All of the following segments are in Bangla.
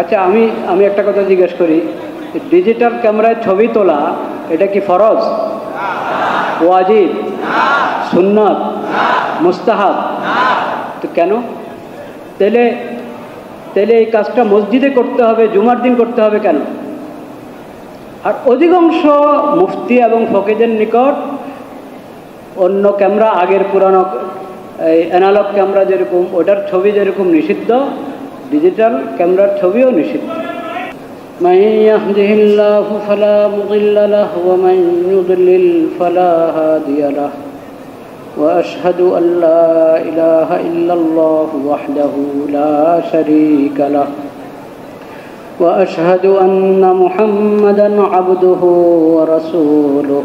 আচ্ছা আমি আমি একটা কথা জিজ্ঞেস করি। ডিজিটাল ক্যামেরায় ছবি তোলা, এটা কি ফরজ? ওয়াজিব? সুন্নত? মুস্তাহাব? তো কেন? তাহলে তাহলে এই কাজটা মসজিদে করতে হবে, জুমার দিন করতে হবে কেন? আর অধিকাংশ মুফতি এবং ফকিদের নিকট অন্য ক্যামেরা আগের পুরানো অ্যানালগ ক্যামেরা যেরকম, ওটার ছবি যেরকম নিষিদ্ধ ডিজিটাল ক্যামেরার ছবিও নিষিদ্ধ من يهده الله فلا مضل له ومن يضلل فلا هادي له واشهد ان لا اله الا الله وحده لا شريك له واشهد ان محمدا عبده ورسوله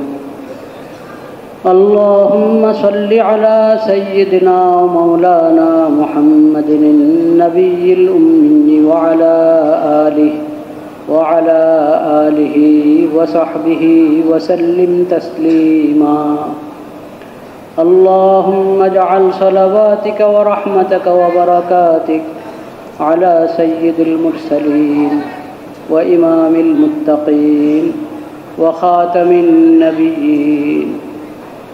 اللهم صل على سيدنا ومولانا محمد النبي الأمي وعلى آله وعلى آله وصحبه وسلم تسليما. اللهم اجعل صلواتك ورحمتك وبركاتك على سيد المرسلين وإمام المتقين وخاتم النبيين.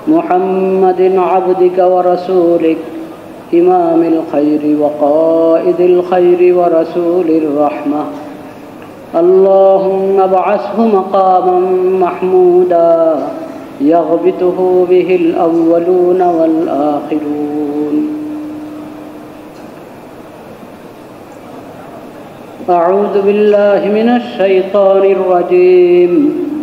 محمد عبدك ورسولك إمام الخير وقائد الخير ورسول الرحمة. اللهم ابعثه مقاما محمودا يغبطه به الأولون والآخرون. أعوذ بالله من الشيطان الرجيم.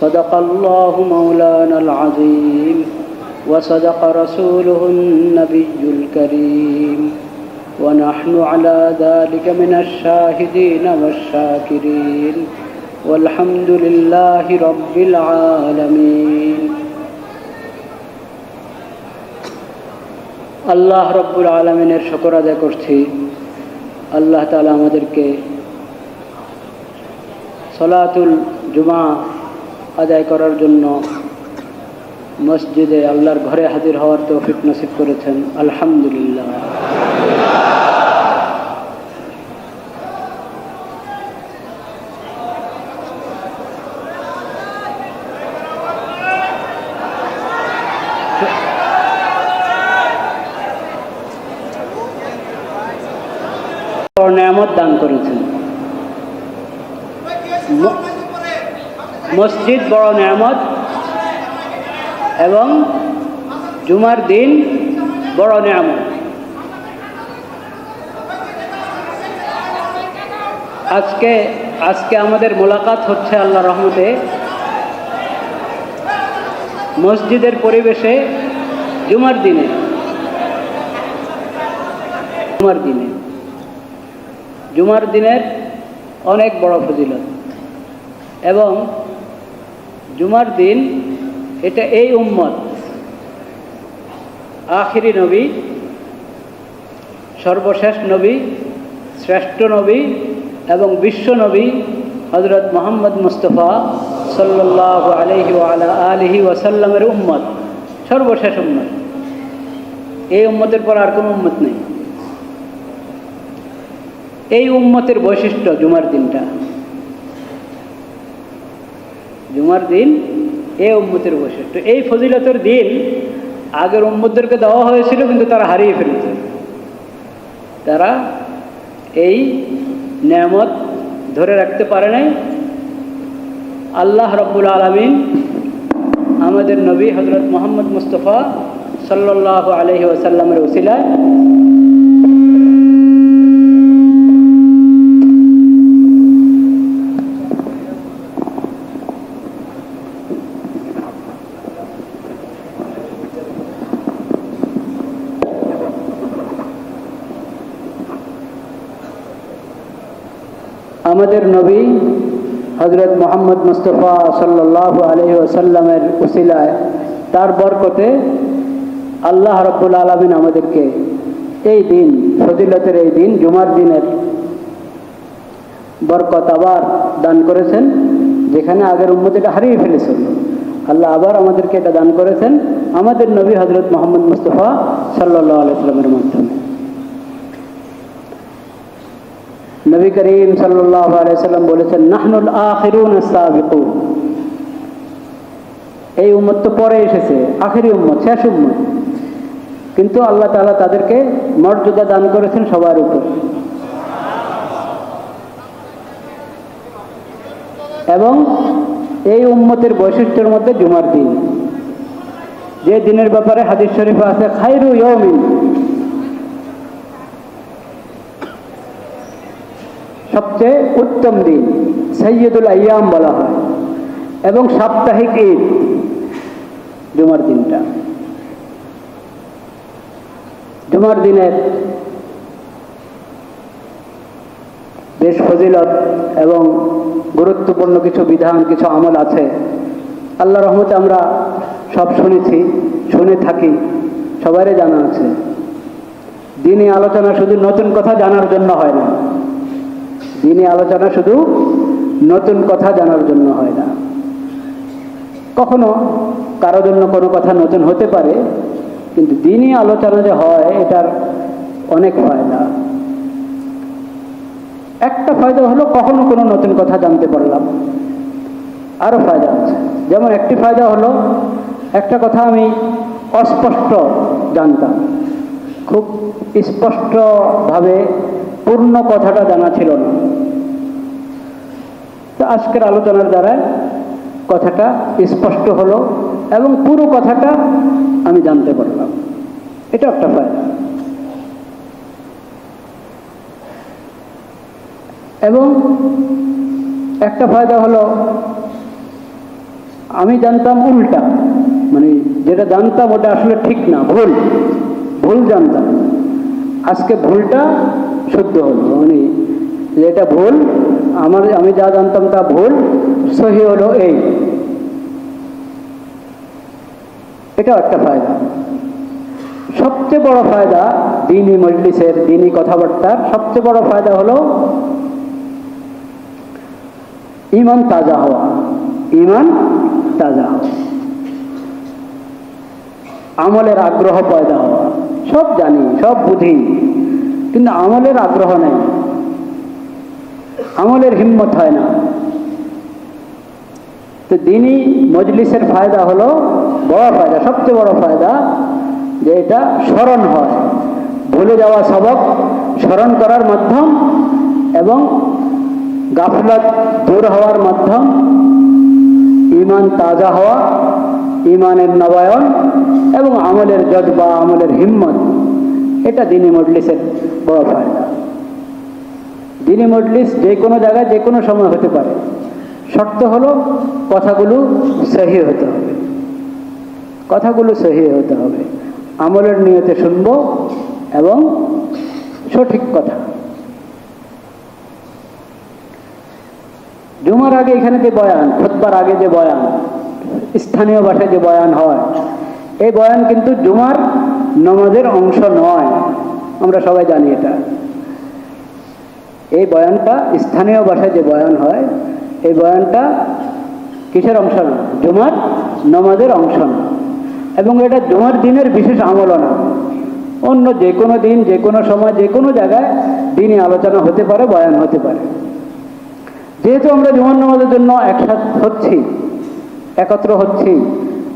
صدق الله مولانا العظيم وصدق رسوله النبي الكريم ونحن على ذلك من الشاهدين والشاكرين والحمد لله رب العالمين আল্লাহ রব্বুল আলমিনের শকর আদায় করছি আল্লাহ তালা আমাদেরকে সলাতুল জুমা আদায় করার জন্য মসজিদে আল্লাহর ঘরে হাজির হওয়ার তৌফিক নসিব করেছেন। আলহামদুলিল্লাহ। নেয়ামত দান করেছেন। মসজিদ বড় নেয়ামত এবং জুমার দিন বড় নেয়ামত। আজকে আজকে আমাদের মোলাকাত হচ্ছে আল্লাহ রহমতে। মসজিদের পরিবেশে জুমার দিনে। জুমার দিনে। জুমার দিনের অনেক বড় ফজিলত। এবং জুমার দিন এটা এই উম্মত। আখিরি নবী, সর্বশেষ নবী, শ্রেষ্ঠ নবী এবং বিশ্ব নবী হজরত মোহাম্মদ মুস্তফা সাল্লাহ আলহি আলা আলহি ওয়াসাল্লামের উম্মত, সর্বশেষ উম্মত। এই উম্মতের পর আর কোনো উম্মত নেই। এই উম্মতের বৈশিষ্ট্য জুমার দিনটা। জুমার দিন এই উম্মতের বৈশিষ্ট্য। এই ফজিলতের দিন আগের উম্মতদেরকে দেওয়া হয়েছিল, কিন্তু তারা হারিয়ে ফেলেছে। তারা এই নেয়ামত ধরে রাখতে পারে নাই। আল্লাহ রব্বুল আলমিন আমাদের নবী হজরত মোহাম্মদ মুস্তফা সাল্লাহ আলহি ওসাল্লামের ওসিলায় আমাদের নবী হজরত মোহাম্মদ মুস্তফা সাল্লাহ আলহি ওসাল্লামের উসিলায়, তার বরকতে আল্লাহ রব্বুল আলমিন আমাদেরকে এই দিন, ফজিলতের এই দিন, জুমার দিনের বরকত আবার দান করেছেন, যেখানে আগের উম্মত এটা হারিয়ে ফেলেছিল আল্লাহ আবার আমাদেরকে এটা দান করেছেন, আমাদের নবী হজরত মোহাম্মদ মুস্তফা সাল্লাহ আলাইস্লামের মাধ্যমে। নবী করিম আলাইসাল্লাম বলেছেন, নাহনুল আখিরুন এই উম্মত তো পরে এসেছে, আখেরি উম্মত, শেষ উম্মত। কিন্তু আল্লাহ তাআলা তাদেরকে মর্যাদা দান করেছেন সবার উপর। এবং এই উম্মতের বৈশিষ্ট্যের মধ্যে জুমার দিন। যে দিনের ব্যাপারে হাদিস শরীফে আছে, খাইরু ইয়মিন সবচেয়ে উত্তম দিন সৈয়দুল আয়াম বলা হয়। এবং সাপ্তাহিক ঈদ, জুমার দিনটা। জুমার দিনের বেশ ফজিলত এবং গুরুত্বপূর্ণ কিছু বিধান, কিছু আমল আছে। আল্লাহ রহমতে আমরা সব শুনেছি, শুনে থাকি সবারই জানা আছে। দিনই আলোচনা শুধু নতুন কথা জানার জন্য হয় না। দিনই আলোচনা শুধু নতুন কথা জানার জন্য হয় না। কখনো কারও জন্য কোনো কথা নতুন হতে পারে, কিন্তু দিনই আলোচনা যে হয়, এটার অনেক ফায়দা। একটা ফায়দা হলো কখনো কোনো নতুন কথা জানতে পারলাম। আরও ফায়দা আছে। যেমন একটি ফায়দা হলো, একটা কথা আমি অস্পষ্ট জানতাম। খুব স্পষ্টভাবে পূর্ণ কথাটা জানা ছিল না। তো আজকের আলোচনার দ্বারা কথাটা স্পষ্ট হলো এবং পুরো কথাটা আমি জানতে পারলাম। এটা একটা ফায়দা। এবং একটা ফায়দা হলো, আমি জানতাম উল্টা মানে যেটা জানতাম ওটা আসলে ঠিক না, ভুল। ভুল জানতাম। আজকে ভুলটা শুদ্ধ হলো মানে যেটা ভুল, আমার, আমি যা জানতাম তা ভুল, সহি হলো এই। এটাও একটা ফায়দা। সবচেয়ে বড় ফায়দা দিনই মজলিসের, দিনই কথাবার্তার, সবচেয়ে বড় ফায়দা হলো ইমান তাজা হওয়া। ইমান তাজা আমলের আগ্রহ পয়দা হওয়া। সব জানি, সব বুঝি। কিন্তু আমলের আগ্রহ নেই। আমলের হিম্মত হয় না। তো দিনই মজলিসের ফায়দা হলো, বড় ফায়দা, সবচেয়ে বড় ফায়দা যে এটা স্মরণ হয়। ভুলে যাওয়া সবক স্মরণ করার মাধ্যম এবং গাফলত দূর হওয়ার মাধ্যম ইমান তাজা হওয়া ইমানের নবায়ন এবং আমলের জজবা, আমলের হিম্মত, এটা দিনী মজলিসের বড় ফায়দা দিনী মজলিস যে কোনো জায়গায় যে কোনো সময় হতে পারে। শর্ত হলো কথাগুলো সহি হতে হবে। কথাগুলো সহি হতে হবে। আমলের নিয়তে শুনব এবং সঠিক কথা। জুমার আগে এখানে যে বয়ান খোদবার আগে যে বয়ান, স্থানীয় ভাষায় যে বয়ান হয়, এই বয়ান কিন্তু জুমার নমাজের অংশ নয়। আমরা সবাই জানি এটা। এই বয়ানটা স্থানীয় ভাষায় যে বয়ান হয়, এই বয়ানটা কিসের অংশ না জুমার নমাজের অংশ না এবং এটা জুমার দিনের বিশেষ আমলও না অন্য যে কোনো দিন, যে কোনো সময়, যে কোনো জায়গায় দিনই আলোচনা হতে পারে, বয়ান হতে পারে। যেহেতু আমরা জুমার নামাজের জন্য একসাথ হচ্ছি, একত্র হচ্ছি,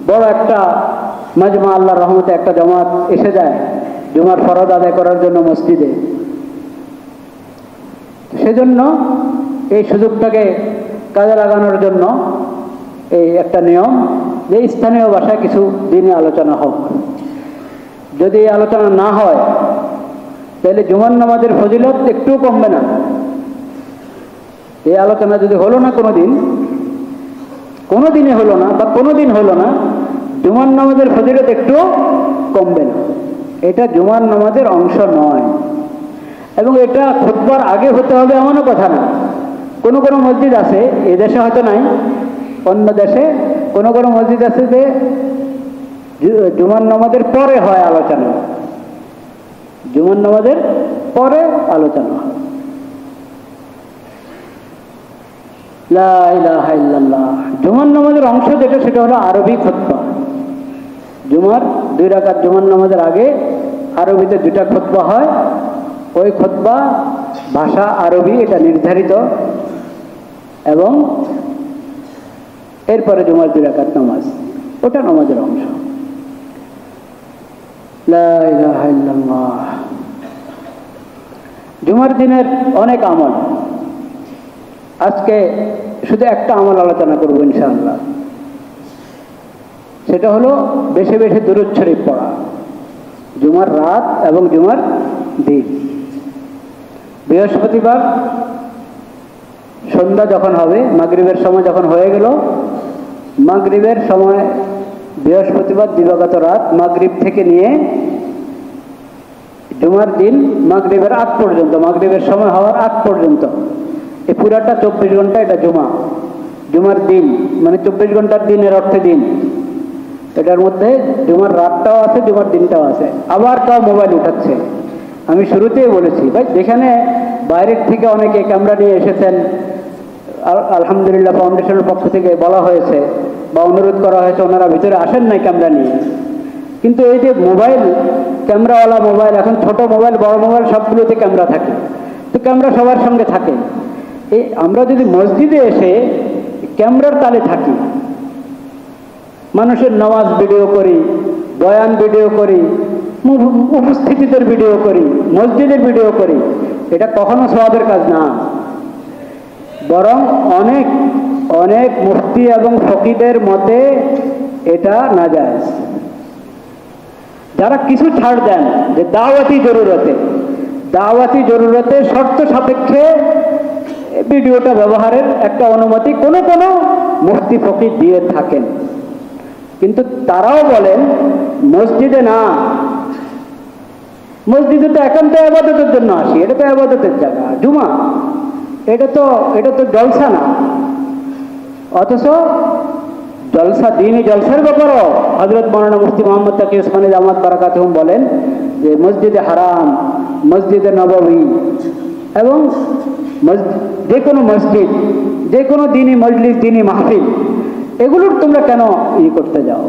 বড় একটা মাজমা আল্লাহ রহমতে একটা জমাত এসে যায় জুমার ফরদ আদায় করার জন্য মসজিদে। সেজন্য এই সুযোগটাকে কাজে লাগানোর জন্য এই একটা নিয়ম যে স্থানীয় ভাষায় কিছু দিনে আলোচনা হোক। যদি আলোচনা না হয়, তাহলে জুমান নামাজের ফজিলত একটুও কমবে না। এই আলোচনা যদি হলো না কোনো দিন কোনো দিনে হলো না বা কোনো দিন হলো না জুমান নামাজের ফজিলত একটু কমবে না। এটা জুমার নামাজের অংশ নয়। এবং এটা খুতবার আগে হতে হবে এমনও কথা না। কোনো কোনো মসজিদ আছে, এ দেশে হয়তো নাই, অন্য দেশে কোনো কোনো মসজিদ আছে যে জুমার নামাজের পরে হয় আলোচনা। জুমার নামাজের পরে আলোচনা। জুমার নামাজের অংশ যেটা, সেটা হলো আরবি খোদ্া জুমার দুই রাকাত জুমার নামাজের আগে আরবিতে দুটা খোদ্া হয়, ওই খোদ্া ভাষা আরবি, এটা নির্ধারিত। এবং এরপরে জুমার দুই রাকাত নামাজ, ওটা নামাজের অংশ। জুমার দিনের অনেক আমল। আজকে শুধু একটা আমল আলোচনা করব ইনশাআল্লাহ। সেটা হলো বেশি বেশি দূরত শরীফ পড়া। জুমার রাত এবং জুমার দিন। বৃহস্পতিবার সন্ধ্যা যখন হবে, মাগরিবের সময় যখন হয়ে গেল, মাগরিবের সময় বৃহস্পতিবার দিবাগত রাত মাগরিব থেকে নিয়ে জুমার দিন মাগরিবের আগ পর্যন্ত, মাগরিবের সময় হওয়ার আগ পর্যন্ত। এই পুরাটা চব্বিশ ঘণ্টা এটা জুমা। জুমার দিন মানে চব্বিশ ঘণ্টার দিনের অর্থে দিন। এটার মধ্যে জুমার রাতটাও আছে জুমার দিনটাও আছে। আবার তাও মোবাইল উঠাচ্ছে। আমি শুরুতেই বলেছি, ভাই, যেখানে বাইরের থেকে অনেকে ক্যামেরা নিয়ে এসেছেন আলহামদুলিল্লাহ ফাউন্ডেশনের পক্ষ থেকে বলা হয়েছে বা অনুরোধ করা হয়েছে, ওনারা ভিতরে আসেন নাই ক্যামেরা নিয়ে। কিন্তু এই যে মোবাইল ক্যামেরাওয়ালা মোবাইল এখন ছোট মোবাইল বড় মোবাইল সবগুলোতে ক্যামেরা থাকে। তো ক্যামেরা সবার সঙ্গে থাকে। এই, আমরা যদি মসজিদে এসে ক্যামেরার তালে থাকি মানুষের নামাজ ভিডিও করি, বয়ান ভিডিও করি উপস্থিতিদের ভিডিও করি, মসজিদের ভিডিও করি, এটা কখনো সবাবের কাজ না। বরং অনেক অনেক মুফতি এবং ফকিদের মতে এটা না যায় যারা কিছু ছাড় দেন, যে দাওয়াতি জরুরতে দাওয়াতি জরুরতে শর্ত সাপেক্ষে ভিডিওটা ব্যবহারের একটা অনুমতি কোনো কোনো মুফতি ফকির দিয়ে থাকেন। তারাও বলেন, মসজিদে না। মসজিদে তো একান্ত আবাদতের জন্য আসি, এটা তো আবাদতের জায়গা। জুমা, এটা তো এটা তো জলসা না। অথচ জলসা দিনই জলসার ব্যাপারও। হজরত মৌলানা মুফতি মোহাম্মদ তাকি ওসমানী জামাত বারাকাত বলেন যে মসজিদে হারাম, মসজিদে নববী এবং যে কোনো মসজিদ, যে কোনো দিনই মজলিস, দিনই মাহফিল। এগুলোর তোমরা কেন ই করতে যাও?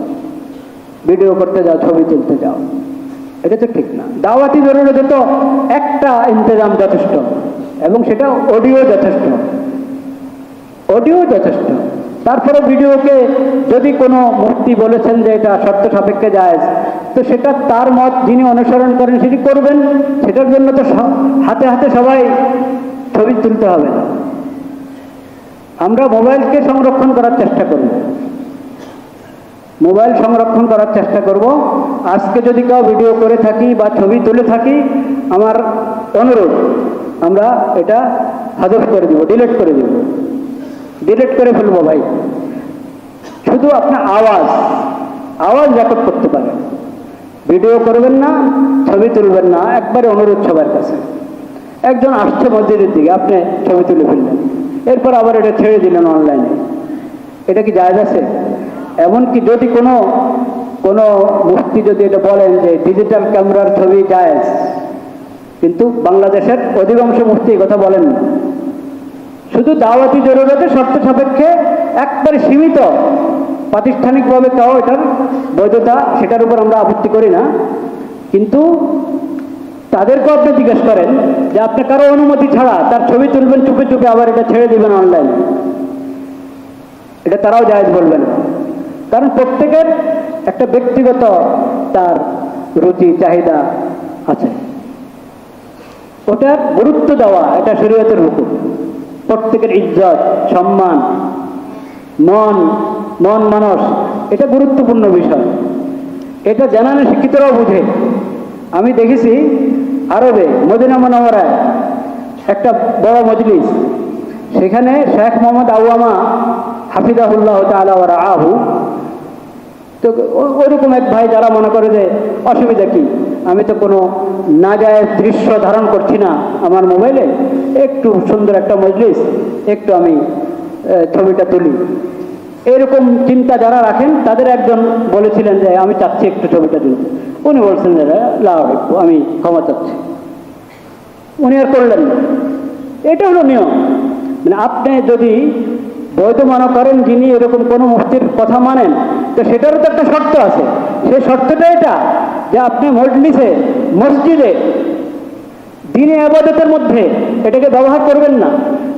ভিডিও করতে যাও, ছবি তুলতে যাও? এটা তো ঠিক না। দাওয়াতি জরুরতে তো একটা ইন্তজাম যথেষ্ট, এবং সেটা অডিও যথেষ্ট। অডিও যথেষ্ট। তারপরে ভিডিওকে যদি কোনো মুক্তি বলেছেন যে এটা শর্ত সাপেক্ষে যায়, তো সেটা তার মত যিনি অনুসরণ করেন সেটি করবেন। সেটার জন্য তো হাতে হাতে সবাই ছবি তুলতে হবে। না আমরা মোবাইলকে সংরক্ষণ করার চেষ্টা করব মোবাইল সংরক্ষণ করার চেষ্টা করব। আজকে যদি কেউ ভিডিও করে থাকি বা ছবি তুলে থাকি, আমার অনুরোধ, আমরা এটা হাজফ করে দিব ডিলিট করে দিব। ডিলেট করে ফেলব ভাই। শুধু আপনার আওয়াজ আওয়াজ রেকর্ড করতে পারেন ভিডিও করবেন না, ছবি তুলবেন না, একবারে অনুরোধ সবার কাছে। একজন আসছে মসজিদের দিকে, আপনি ছবি তুলে ফেললেন। এরপর আবার এটা ছেড়ে দিলেন অনলাইনে এটা কি জায়গা আছে? এমনকি যদি কোনো কোনো মুফতি যদি এটা বলেন যে ডিজিটাল ক্যামেরার ছবি জায়েজ, কিন্তু বাংলাদেশের অধিকাংশ মুফতি কথা বলেন না। শুধু দাওয়াতি জরুরতে শর্ত সাপেক্ষে একবারে সীমিত প্রাতিষ্ঠানিকভাবে তাও এটার বৈধতা, সেটার উপর আমরা আপত্তি করি না। কিন্তু তাদেরকেও আপনি জিজ্ঞেস করেন যে আপনি কারও অনুমতি ছাড়া তার ছবি তুলবেন, চুপে চুপে আবার এটা ছেড়ে দিবেন অনলাইন এটা তারাও জায়েজ বলবেন। কারণ প্রত্যেকের একটা ব্যক্তিগত তার রুচি, চাহিদা আছে। ওটার গুরুত্ব দেওয়া, এটা শরীয়তের হুকুম। প্রত্যেকের ইজ্জত, সম্মান, মন মন মানস, এটা গুরুত্বপূর্ণ বিষয়। এটা জানানো শিক্ষিতরাও বুঝে। আমি দেখেছি আরবে, মদিনা মনোহরায় একটা বড় মজলিস। সেখানে শেখ মোহাম্মদ আউয়ামা হাফিজাহুল্লাহ তালা আহু তো ও- ওরকম এক ভাই যারা মনে করে যে, অসুবিধা কি? আমি তো কোনো না যায় দৃশ্য ধারণ করছি না আমার মোবাইলে। একটু সুন্দর একটা মজলিস, একটু আমি ছবিটা তুলি। এরকম চিন্তা যারা রাখেন, তাদের একজন বলেছিলেন যে, আমি চাচ্ছি একটু ছবিটা তুলতে উনি বলছেন যে লাভ আমি ক্ষমা চাচ্ছি। উনি আর করলেন না। এটা হলো নিয়ম। মানে আপনি যদি বৈধ মনে করেন যিনি এরকম কোনো মুফতির কথা মানেন, তো সেটারও তো একটা শর্ত আছে। সেই শর্তটা এটা যে আপনি মজলিসে, মসজিদে, দিনে আবাদতের মধ্যে এটাকে ব্যবহার করবেন না।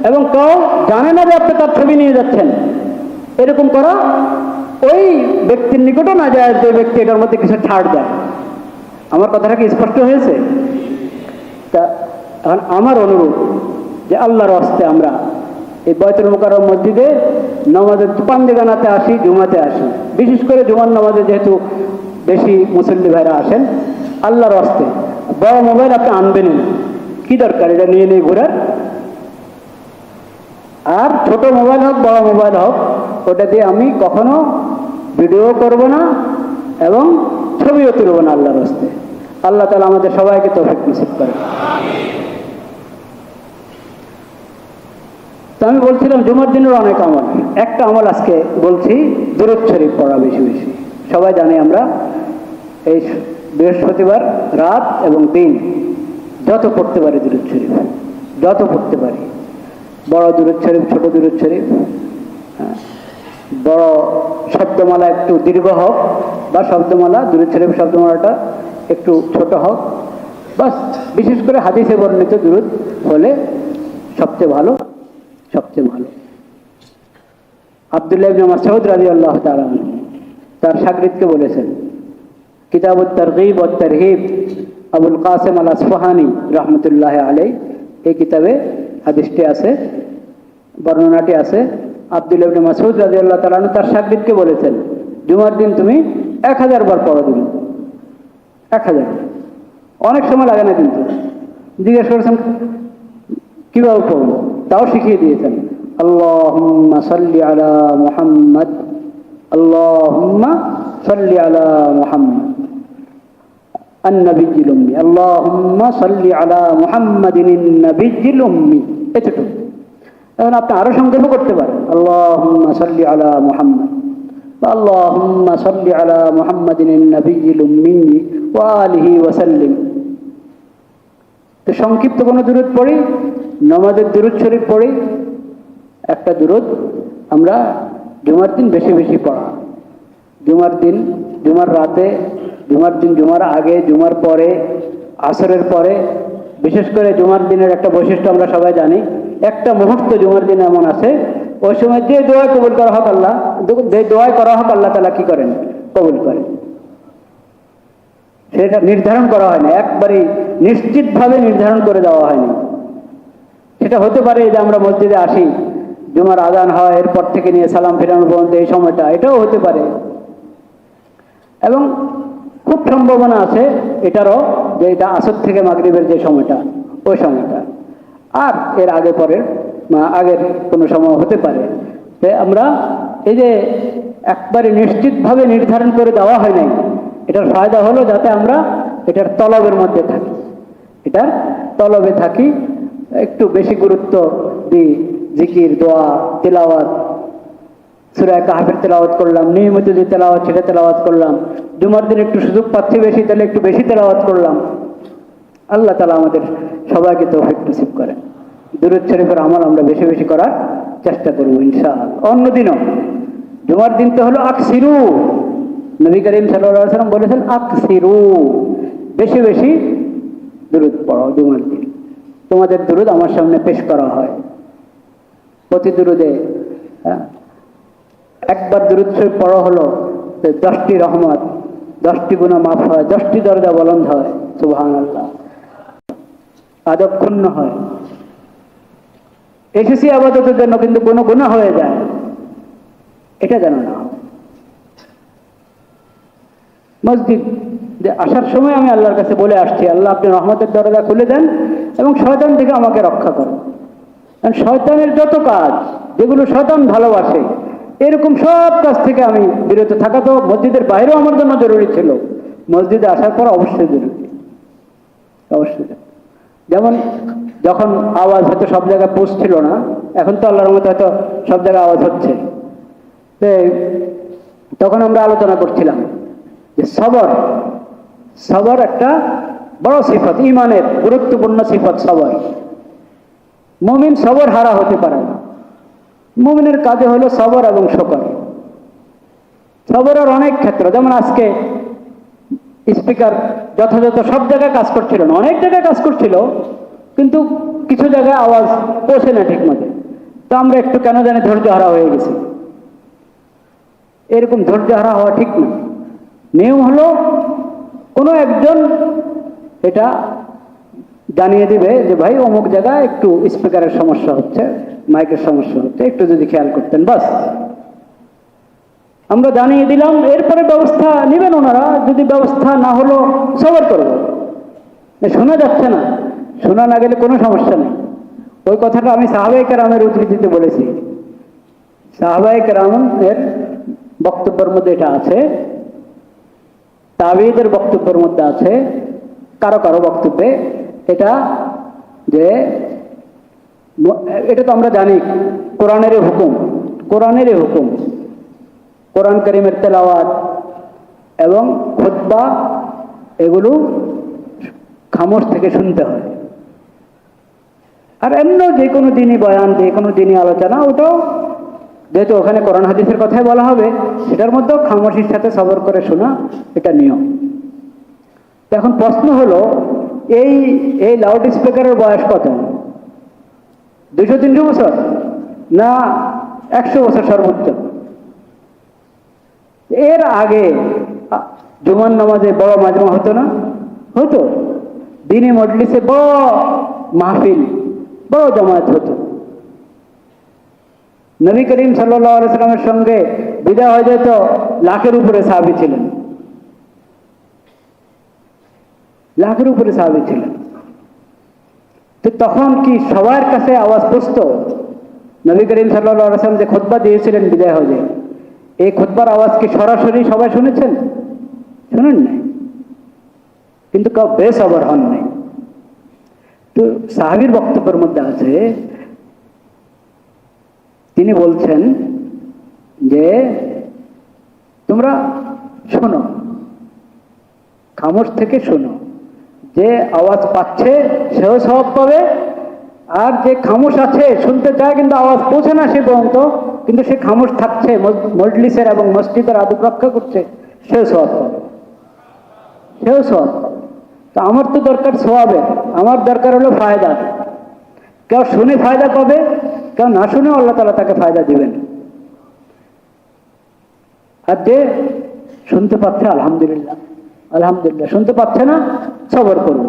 এবং কেউ জানে না যে আপনি তার ছবি নিয়ে যাচ্ছেন। এরকম করা, ওই ব্যক্তির নিকটও না যায়, যে ব্যক্তি এটার মধ্যে কিছু ছাড় দেয়। আমার কথাটা কি স্পষ্ট হয়েছে? তা এখন আমার অনুরোধ যে আল্লাহর হস্তে আমরা এই বয়তুল মুকাররম মসজিদে নামাজের পান্দেগানাতে আসি, জুমাতে আসি। বিশেষ করে জুমার নামাজে যেহেতু বেশি মুসল্লি ভাইরা আসেন, আল্লাহর হস্তে। বড় মোবাইল আপনি আনবেনই কি দরকার? এটা নিয়ে নিয়ে ঘোরার? আর ছোট মোবাইল হোক, বড় মোবাইল হোক, ওটা দিয়ে আমি কখনো ভিডিও করব না এবং ছবিও তুলব না আল্লাহর হস্তে। আল্লাহ তালা আমাদের সবাইকে তৌফিক নসিব করে। তো আমি বলছিলাম, জুমার দিনের অনেক আমল। একটা আমল আজকে বলছি দূরত শরীফ পড়া বেশি বেশি। সবাই জানে আমরা এই বৃহস্পতিবার রাত এবং দিন যত পড়তে পারি দূরত শরীফ, যত পড়তে পারি। বড় দূরত শরীফ, ছোট দূরত শরীফ। বড় শব্দমালা একটু দীর্ঘ হোক, বা শব্দমালা দূরত শরীফ শব্দমালাটা একটু ছোট হোক। বাস, বিশেষ করে হাদিসে বর্ণিত দূরত হলে সবচেয়ে ভালো সবচেয়ে ভালো। আবদুল্লাহ ইবনে রাদিয়াল্লাহু তাআলা আনহু তার শাগরিদকে বলেছেন, কিতাবুত তারগীব ওয়াত তারহিব, আবুল কাসেম আল আসফাহানি রহমতুল্লাহ আলাই এই কিতাবে হাদিসটি আছে বর্ণনাটি আছে আবদুল্লাহ ইবনে মাসউদ রাদিয়াল্লাহু তাআলা আনহু তার শাগরিদকে বলেছেন জুমার দিন তুমি এক হাজার বার পড়ো দিন এক হাজার অনেক সময় লাগে না কিন্তু জিজ্ঞেস করেছেন কিভাবে পড়বো তাও শিখিয়ে দিয়েছেন আল্লাহুম্মা সাল্লি আলা মুহাম্মদ আল্লাহুম্মা সাল্লি আলা মুহাম্মদ النبي الأمي اللهم صل على محمد النبي الأمي এতটুকু। এখন আপনি আরও সংকল্প করতে পারেন। আল্লাহুম্মা সাল্লি আলা মুহাম্মদ বা আল্লাহুম্মা সাল্লি আলা মুহাম্মাদিন নবিয়্যিল উম্মি ওয়া আলিহি ওয়া তো সংক্ষিপ্ত কোনো দূরত পড়ি, নমাজের দূরত শরীফ পড়ি, একটা দূরত আমরা জুমার দিন বেশি বেশি পড়া। জুমার দিন, জুমার রাতে, জুমার দিন জুমার আগে, জুমার পরে, আসরের পরে বিশেষ করে জুমার দিনের একটা বৈশিষ্ট্য আমরা সবাই জানি, একটা মুহূর্ত জুমার দিন এমন আছে, ওই সময় যে দোয়া কবুল করা হোক আল্লাহ যে দোয়াই করা হোক আল্লাহ তালা কি করেন? কবুল করেন। সেটা নির্ধারণ করা হয়নি একবারে নিশ্চিতভাবে নির্ধারণ করে দেওয়া হয়নি সেটা হতে পারে যে আমরা মসজিদে আসি, জুমার আজান হয়, এরপর থেকে নিয়ে সালাম ফেরানো পর্যন্ত এই সময়টা, এটাও হতে পারে। এবং খুব সম্ভাবনা আছে, এটারও যে এটা আসর থেকে মাগরিবের যে সময়টা, ওই সময়টা। আর এর আগে পরের আগের কোনো সময় হতে পারে। তাই আমরা এই যে একবারে নিশ্চিতভাবে নির্ধারণ করে দেওয়া হয় নাই, এটার ফায়দা হলো যাতে আমরা এটার তলবের মধ্যে থাকি। এটার তলবে থাকি, একটু বেশি গুরুত্ব দিই, জিকির, দোয়া, তেলাওয়াত সুরায় কাহাফের তেলাওয়াত করলাম নিয়মিত যে তেলাওয়াত সেটা তেলাওয়াত করলাম। জুমার দিন একটু সুযোগ পাচ্ছি বেশি তাহলে একটু বেশি তেলাওয়াত করলাম। আল্লাহ তালা আমাদের সবাইকে তৌফিক নসিব করেন দুরুদ শরীফের আমল আমরা বেশি বেশি করার চেষ্টা করব ইনশাআল্লাহ। অন্যদিনও জুমার দিন তো হলো আকসিরু। নবী করিম সাল্লাহ সাল্লাম বলেছেন আকসিরু। বেশি বেশি দুরুদ পড়াও জুমার দিন। তোমাদের দুরুদ আমার সামনে পেশ করা হয়। প্রতি দুরুদে হ্যাঁ, একবার দূরত শরীফ পড়া হলো দশটি রহমত, দশটি গুণা মাফ হয়, দশটি দরজা বলন্দ হয় সুবহান আদব ক্ষুণ্ণ হয়। এসেছি আবাদতের জন্য কিন্তু কোনো গুণা হয়ে যায়। এটা যেন না মসজিদ যে আসার সময় আমি আল্লাহর কাছে বলে আসছি, আল্লাহ আপনি রহমতের দরজা খুলে দেন এবং শয়তান থেকে আমাকে রক্ষা করেন। কারণ শয়তানের যত কাজ, যেগুলো শয়তান ভালোবাসে এরকম সব কাজ থেকে আমি বিরত থাকা তো মসজিদের বাইরেও আমার জন্য জরুরি ছিল। মসজিদে আসার পর অবশ্যই জরুরি। অবশ্যই যেমন যখন আওয়াজ হয়তো সব জায়গায় পৌঁছছিল না, এখন তো আল্লাহর মতো হয়তো সব জায়গায় আওয়াজ হচ্ছে। তখন আমরা আলোচনা করছিলাম যে সবর সবর একটা বড় সিফত, ইমানের গুরুত্বপূর্ণ সিফত সবর। মমিন সবর হারা হতে পারে না। মুমিনের কাজে হলো সবর এবং শকর। সবরের অনেক ক্ষেত্র, যেমন আজকে স্পিকার যথাযথ সব জায়গায় কাজ করছিল না, অনেক জায়গায় কাজ করছিল, কিন্তু কিছু জায়গায় আওয়াজ পৌঁছে না ঠিক মতো তো আমরা একটু কেন জানি ধৈর্য হারা হয়ে গেছি। এরকম ধৈর্য হারা হওয়া ঠিক না। নিয়ম হলো কোনো একজন এটা জানিয়ে দিবে যে, ভাই, অমুক জায়গায় একটু স্পিকারের সমস্যা হচ্ছে মাইকের সমস্যা হচ্ছে, একটু যদি খেয়াল করতেন, বাস। আমরা জানিয়ে দিলাম, এরপরে ব্যবস্থা নেবেন ওনারা, যদি ব্যবস্থা না হলো, সবার করব শোনা যাচ্ছে না। শোনা না গেলে কোনো সমস্যা নেই। ওই কথাটা আমি সাহাবাই কেরামের উদ্ধৃতিতে বলেছি। সাহাবাই কেরামের বক্তব্যের মধ্যে এটা আছে, তাবিদের বক্তব্যের মধ্যে আছে, কারও কারও বক্তব্যে এটা যে এটা তো আমরা জানি কোরআনেরই হুকুম কোরআনেরই হুকুম। কোরআন করিমের তেলাওয়াত এবং খুতবা, এগুলো খামোশ থেকে শুনতে হয়। আর অন্য যে কোনো দিনই বয়ান, যে কোনো দিনই আলোচনা, ওটাও যেহেতু ওখানে কোরআন হাদিসের কথাই বলা হবে, সেটার মধ্যেও খামোশির সাথে সবর করে শোনা এটা নিয়ম। এখন প্রশ্ন হলো এই এই লাউড স্পিকারের বয়স কত? দুশো তিনশো বছর? না একশো বছর সর্বোচ্চ। এর আগে আ, জুমার নামাজে বড় মাজমা হতো না? হতো। দিনে মজলিসে বড় মাহফিল বড় জামায়াত হতো। নবী করিম সাল্লামের সঙ্গে বিদায় হয়ে যেত লাখের উপরে সাহাবি ছিলেন। লাখের উপরে সাহাবি ছিলেন তো তখন কি সবার কাছে আওয়াজ পৌঁছত নবী করিম সাল্লাম যে খোদবা দিয়েছিলেন, বিদায় হয়ে এই খোদবার আওয়াজ কি সরাসরি সবাই শুনেছেন? শুনেন নাই। কিন্তু কেউ বেশ আবার হন নাই। তো সাহাবির বক্তব্যের মধ্যে আছে, তিনি বলছেন যে, তোমরা শোনো। খামোশ থেকে শোনো। যে আওয়াজ পাচ্ছে, সেও সব পাবে। আর যে খামোশ আছে, শুনতে চায়, কিন্তু আওয়াজ পৌঁছে না সে পর্যন্ত কিন্তু সে খামোশ থাকছে, মজ- মজলিসের এবং মসজিদের আদব রক্ষা করছে, সেও সব পাবে। সেও সব পাবে। তো আমার তো দরকার সোয়াবের আমার দরকার হলো ফায়দা। কেউ শুনে ফায়দা পাবে, কেউ না শুনে আল্লাহ তালা তাকে ফায়দা দিবেন। আর যে শুনতে পাচ্ছে, আলহামদুলিল্লাহ আলহামদুলিল্লাহ, শুনতে পাচ্ছে না সবর করব।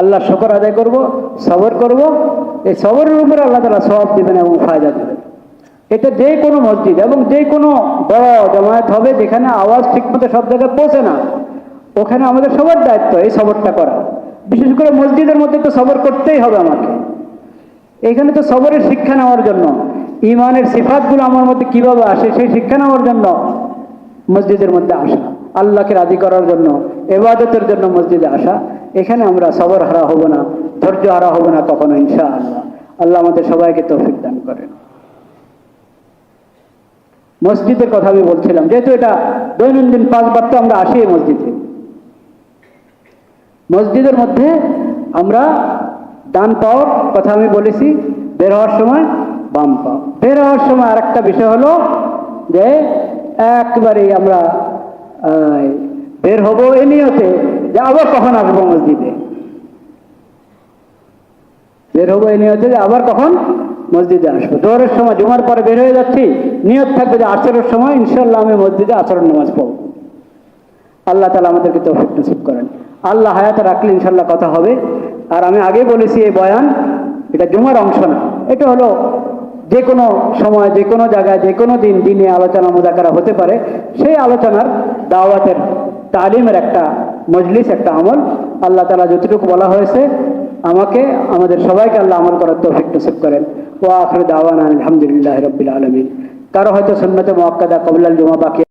আল্লাহ শকর আদায় করব, সবর করব। এই সবরের উপরে আল্লাহ তালা সব দিবেন এবং ফায়দা দেবেন। এটা যে কোনো মসজিদ এবং যে কোনো বড় জামায়াত হবে যেখানে আওয়াজ ঠিকমতো সব জায়গায় পৌঁছে না, ওখানে আমাদের সবার দায়িত্ব এই সবরটা করা। বিশেষ করে মসজিদের মধ্যে তো সবর করতেই হবে আমাকে। এখানে তো সবরের শিক্ষা নেওয়ার জন্য ইমানের সিফাতগুলো আমার মধ্যে কীভাবে আসে সেই শিক্ষা নেওয়ার জন্য মসজিদের মধ্যে আসা। আল্লাহকে রাজি করার জন্য এবাদতের জন্য মসজিদে আসা, এখানে আমরা সবর হারা হব না, ধৈর্য হারা হব না কখনো ইনশা আল্লাহ আল্লাহ আমাদের সবাইকে তৌফিক দান করেন। মসজিদের কথা আমি বলছিলাম, যেহেতু এটা দৈনন্দিন পাঁচবার তো আমরা আসি মসজিদে। মসজিদের মধ্যে আমরা ডান পাওয়ার কথা আমি বলেছি, বের হওয়ার সময় বাম পাও বের হওয়ার সময় আরেকটা বিষয় হলো যে, একবারেই আমরা বের হব এ নিয়তে। যে আবার কখন আসব মসজিদে? বের হব এই নিয়তে যে আবার কখন মসজিদে আসব। দৌড়ের সময়, জুমার পরে বের হয়ে যাচ্ছি। নিয়ত থাকবে যে আচরের সময় ইনশাল্লাহ আমি মসজিদে আচরণ নামাজ পড়ব। আল্লাহ তালা আমাদেরকে তৌফিক নসিব করেন। আল্লাহ হায়াতে রাখলে ইনশাল্লাহ কথা হবে। আর আমি আগে বলেছি এই বয়ান, এটা জুমার অংশ না। এটা হলো যে কোনো সময়, যে কোনো জায়গায়, যে কোনো দিন, দিনে আলোচনা মোজাকারা হতে পারে। সেই আলোচনার দাওয়াতের তালিমের একটা মজলিস, একটা আমল আল্লাহ তালা যতটুকু বলা হয়েছে, আমাকে, আমাদের সবাইকে আল্লাহ আমল করার তৌফিক নসিব করেন। ও আখরে দাওয়ান আলহামদুলিল্লাহ রবিল আলমিন। কারও হয়তো সন্ন্যতে মোয়াক্কাদা কবুল্লাল জমা বাকি